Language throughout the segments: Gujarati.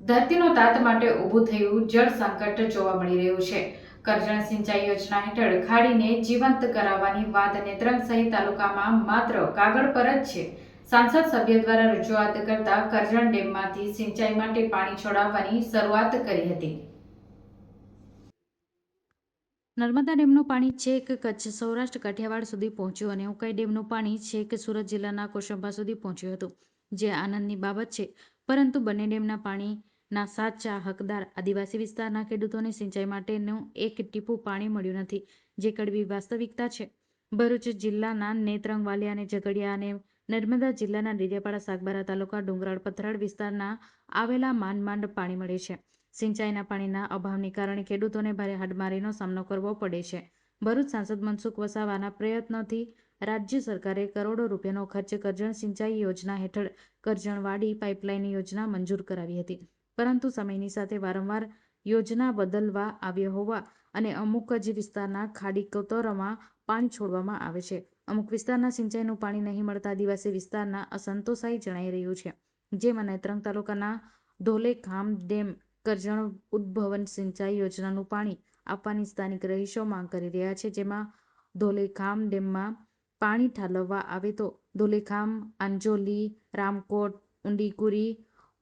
ધરતીનો તાત માટે ઊભું થયું જળ સંકટ જોવા મળી રહ્યું છે. કરજણ સિંચાઈ યોજના હેઠળ ખાડીને જીવંત કરાવવાની વાત નેત્રંગ સહિત તાલુકામાં માત્ર કાગળ પર જ છે. સાંસદ સભ્ય દ્વારા રજૂઆત કરતા કરજણ ડેમમાંથી સિંચાઈ માટે પાણી છોડાવવાની શરૂઆત કરી હતી. નર્મદા ડેમનું પાણી છેક કચ્છ સૌરાષ્ટ્ર કાઠિયાવાડ સુધી પહોંચ્યું અને ઉકાઈ ડેમનું પાણી છેક સુરત જિલ્લાના કોશંબા સુધી પહોંચ્યું હતું. જે આનંદની બાબત છે. પરંતુ બંને ડેમના પાણીના સાચા હકદાર આદિવાસી વિસ્તારના ખેડૂતોને સિંચાઈ માટેનું એક ટીપું પાણી મળ્યું નથી, જે કડવી વાસ્તવિકતા છે. ભરૂચ જિલ્લાના નેત્રંગ વાલિયા અને ઝઘડિયા અને નર્મદા જિલ્લાના ડેડિયાપાડા સાગબારા તાલુકા ડુંગરાળ પથરાળ વિસ્તારના આવેલા માંડ પાણી મળે છે. સિંચાઈના પાણીના અભાવને કારણે ખેડૂતોને ભારે હાડમારીનો સામનો કરવો પડે છે. ભરૂચ સાંસદ મનસુખ વસાવાના પ્રયત્નોથી રાજ્ય સરકારે કરોડો રૂપિયાનો ખર્ચ કરજણ સિંચાઈ યોજના હેઠળ કરજણવાડી પાઇપલાઇન યોજના મંજૂર કરાવી હતી. પરંતુ સમયની સાથે વારંવાર યોજના બદલવા આવ્યો હોવા અને અમુક જ વિસ્તારના ખાડી કોતરોમાં પાણી છોડવામાં આવે છે. અમુક વિસ્તારના સિંચાઈનું પાણી નહીં મળતા આદિવાસી વિસ્તારના અસંતોષાઈ જણાઈ રહ્યું છે. જેમાં નેત્રંગ તાલુકાના ધોલેખામ ડેમ કરજણ ઉદ્ભવન સિંચાઈ યોજનાનું પાણી આપવાની સ્થાનિક રહીશો માંગ કરી રહ્યા છે. જેમાં ધોલેખામ ડેમમાં પાણી ઠાલવવા આવે તો ધોલેખામ આંજોલી રામકોટ ઊંડીકુરી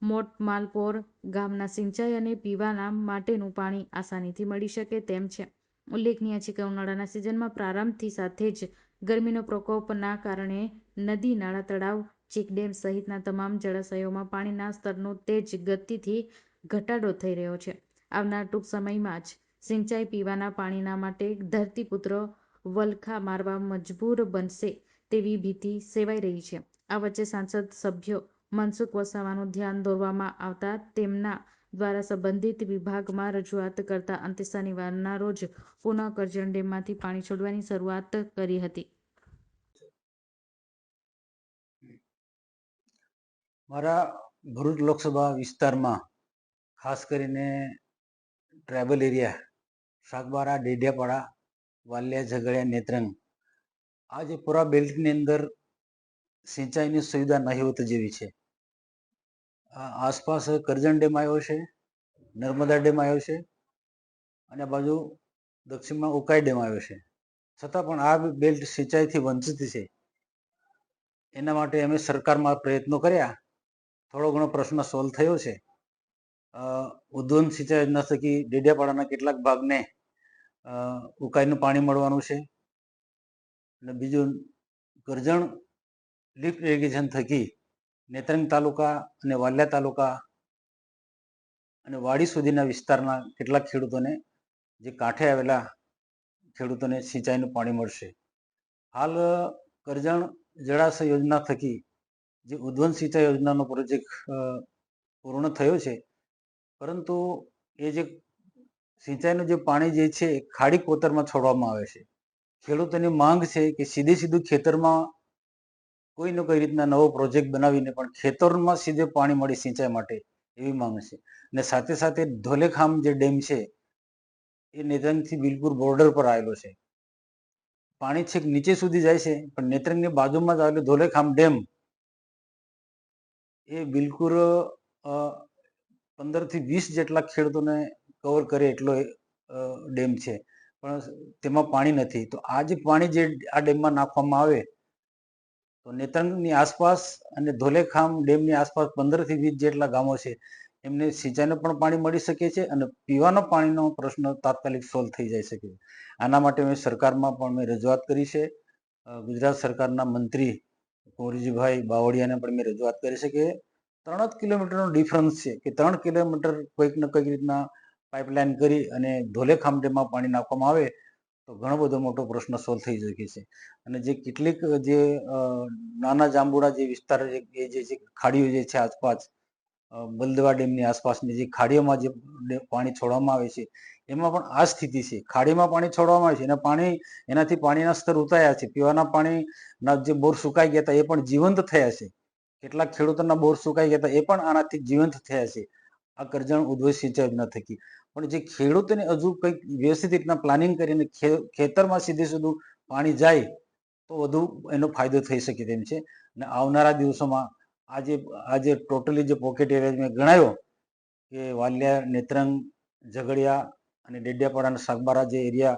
મોટમાલપોર ગામના સિંચાઈ અને પીવાના માટેનું પાણી આસાનીથી મળી શકે તેમ છે. ઉલ્લેખનીય છે કે ઉનાળાના સિઝનમાં પ્રારંભથી સાથે જ ગરમીનો પ્રકોપના કારણે નદી, નાળા તળાવ ચેકડેમ સહિતના તમામ જળાશયોમાં પાણીના સ્તરનો તેજ ગતિથી ઘટાડો થઈ રહ્યો છે. આવનાર ટૂંક સમયમાં જ સિંચાઈ, પીવાના પાણીના માટે ધરતીપુત્ર વલખા મારવા મજબૂર બનશે તેવી ભીતિ સેવાઈ રહી છે. આ વચ્ચે સાંસદ સભ્યો મનસુખ વસાવાનું ધ્યાન દોરવામાં આવતા તેમના દ્વારા સંબંધિત વિભાગમાં રજૂઆત કરતા અંતે શનિવારના રોજ પુનઃ કરજણ ડેમમાંથી પાણી છોડવાની શરૂઆત કરી હતી. મારા ભરૂચ લોકસભા વિસ્તારમાં ખાસ કરીને ટ્રાઇબલ એરિયા શાકબારા ડેડિયાપાડા વાલિયા ઝઘડિયા નેત્રંગ. આ જે પૂરા બેલ્ટની અંદર સિંચાઈની સુવિધા નહીવત જેવી છે. આસપાસ કરજણ ડેમ આવ્યો છે, નર્મદા ડેમ આવ્યો છે અને બાજુ દક્ષિણમાં ઉકાઈ ડેમ આવ્યો છે. છતાં પણ આ બેલ્ટ સિંચાઈથી વંચિત છે. એના માટે અમે સરકારમાં પ્રયત્નો કર્યા. થોડો ઘણો પ્રશ્ન સોલ્વ થયો છે. ઉદ્વન સિંચાઈ યોજના થકી ડેડિયાપાડાના કેટલાક ભાગને ઉકાઈનું પાણી મળવાનું છે. અને બીજું કરજણ લિફ્ટ ઇરિગેશન થકી નેત્રંગ તાલુકા અને વાલિયા તાલુકા અને વાડી સુધીના વિસ્તારના કેટલાક ખેડૂતોને જે કાંઠે આવેલા ખેડૂતોને સિંચાઈનું પાણી મળશે. હાલ કરજણ જળાશય યોજના થકી જે ઉદ્વન સિંચાઈ યોજનાનો પ્રોજેક્ટ પૂર્ણ થયો છે. પરંતુ એ જે સિંચાઈનું જે પાણી જે છે ખાડી કોતરમાં છોડવામાં આવે છે. ખેડૂતોની માંગ છે કે સીધે સીધું ખેતરમાં કોઈ ને કોઈ રીતના નવો પ્રોજેક્ટ બનાવીને પણ ખેતરમાં સીધે પાણી મળે સિંચાઈ માટે એવી માંગ છે. અને સાથે સાથે ધોલેખામ જે ડેમ છે, એ નેત્રંગથી બિલકુલ બોર્ડર પર આવેલો છે. પાણી છેક નીચે સુધી જાય છે, પણ નેત્રંગની બાજુમાં જ આવેલો ધોલેખામ ડેમ એ બિલકુલ પંદરથી વીસ જેટલા ખેડૂતોને કવર કરે એટલો ડેમ છે. પણ તેમાં પાણી નથી. તો આ જે પાણી જે આ ડેમમાં નાખવામાં આવે, તો નેત્રંગની આસપાસ અને ધોલેખામ ડેમની આસપાસ પંદરથી વીસ જેટલા ગામો છે, એમને સિંચાઈનો પણ પાણી મળી શકે છે અને પીવાનો પાણીનો પ્રશ્ન તાત્કાલિક સોલ્વ થઈ જાય શકે. આના માટે મેં સરકારમાં પણ મેં રજૂઆત કરી છે. ગુજરાત સરકારના મંત્રી કુંવરજીભાઈ બાવળિયાને પણ મેં રજૂઆત કરી છે કે ત્રણ જ કિલોમીટરનો ડિફરન્સ છે કે ત્રણ કિલોમીટર કોઈક ને કોઈક રીતના પાઇપલાઇન કરી અને ધોલે ડેમમાં પાણી નાખવામાં આવે, તો ઘણો બધો મોટો પ્રશ્ન સોલ્વ થઈ શકે છે. અને જે કેટલીક, જે નાના જાંબુડા જે વિસ્તાર એ જે છે ખાડીઓ જે છે આસપાસ બલદવા ડેમની આસપાસની જે ખાડીઓમાં જે પાણી છોડવામાં આવે છે, એમાં પણ આ સ્થિતિ છે. ખાડીમાં પાણી છોડવામાં આવે છે અને પાણી, એનાથી પાણીના સ્તર ઉતાર્યા છે. પીવાના પાણીના જે બોર સુકાઈ ગયા હતા, એ પણ જીવંત થયા છે. કેટલાક ખેડૂતોના બોર સુકાઈ ગયા હતા, એ પણ આનાથી જીવંત થયા છે. આ કરજણ ઉદ્ભવ સિંચાઈ યોજના થકી. પણ જે ખેડૂતોને હજુ કંઈક વ્યવસ્થિત રીતના પ્લાનિંગ કરીને ખેતરમાં સીધે સીધું પાણી જાય, તો વધુ એનો ફાયદો થઈ શકે તેમ છે. અને આવનારા દિવસોમાં આજે આજે ટોટલી જે પોકેટ એરિયા મેં ગણાયો, કે વાલિયા, નેત્રંગ, ઝઘડિયા અને ડેડિયાપાડાના સાગબારા જે એરિયા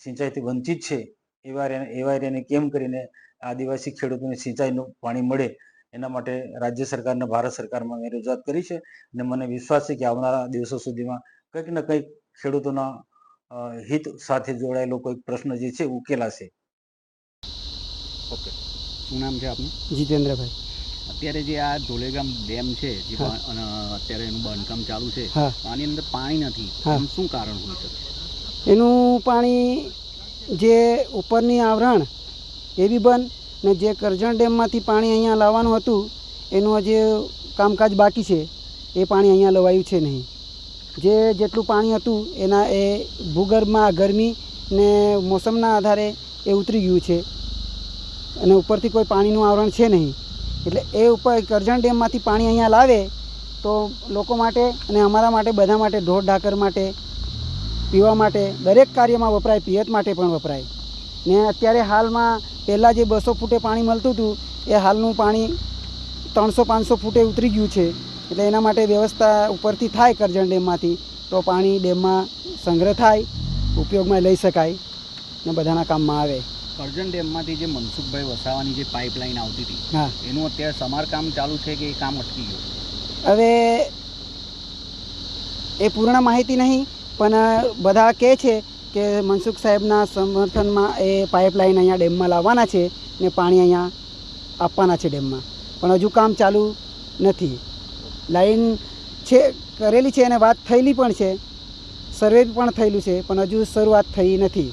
સિંચાઈથી વંચિત છે, એવા એવા એરિયાને કેમ કરીને આદિવાસી ખેડૂતોને સિંચાઈનું પાણી મળે એના માટે રાજ્ય સરકાર અને ભારત સરકારમાં મેં રજૂઆત કરી છે અને મને વિશ્વાસ છે કે આવનારા દિવસો સુધીમાં કંઈક ને કંઈક ખેડૂતોના હિત સાથે જોડાયેલો કોઈક પ્રશ્ન જે છે ઉકેલાશે. ઓકે. શું નામ છે આપનું? જીતેન્દ્રભાઈ. અત્યારે જે આ ધોલેગામ ડેમ છે જે અને અત્યારે એનું બાંધકામ ચાલુ છે આની અંદર પાણી નથી. શું કારણ હોઈ શકે? એનું પાણી જે ઉપરની આવરણ એ બી બંધ ને જે કરજણ ડેમમાંથી પાણી અહીંયા લાવવાનું હતું, એનું હજી કામકાજ બાકી છે. એ પાણી અહીંયા લવાયું છે નહીં. જે જેટલું પાણી હતું, એના એ ભૂગર્ભમાં ગરમી ને મોસમના આધારે એ ઉતરી ગયું છે. અને ઉપરથી કોઈ પાણીનું આવરણ છે નહીં. એટલે એ ઉપર કરજણ ડેમમાંથી પાણી અહીંયા લાવે, તો લોકો માટે અને અમારા માટે, બધા માટે, ઢોર ઢાકર માટે, પીવા માટે, દરેક કાર્યમાં વપરાય, પિયત માટે પણ વપરાય. ને અત્યારે હાલમાં પહેલાં જે બસો ફૂટે પાણી મળતું હતું એ હાલનું પાણી ત્રણસો પાંચસો ફૂટે ઉતરી ગયું છે. એટલે એના માટે વ્યવસ્થા ઉપરથી થાય કરજણ ડેમમાંથી. તો પાણી ડેમમાં સંગ્રહ થાય ઉપયોગમાં લઈ શકાય ને બધાના કામમાં આવે. કરજણ ડેમમાંથી જે મનસુખભાઈ વસાવાની જે પાઇપલાઇન આવતી હતી હા. એનું અત્યારે સમારકામ ચાલુ છે કે એ કામ અટકી ગયું? હવે એ પૂર્ણ માહિતી નહીં પણ બધા કહે છે કે મનસુખ સાહેબના સમર્થનમાં એ પાઇપલાઇન અહીંયા ડેમમાં લાવવાના છે ને પાણી અહીંયા આપવાના છે ડેમમાં. પણ હજુ કામ ચાલુ નથી. લાઈન છે, કરેલી છે અને વાત થયેલી પણ છે. સર્વે પણ થયેલું છે, પણ હજુ શરૂઆત થઈ નથી.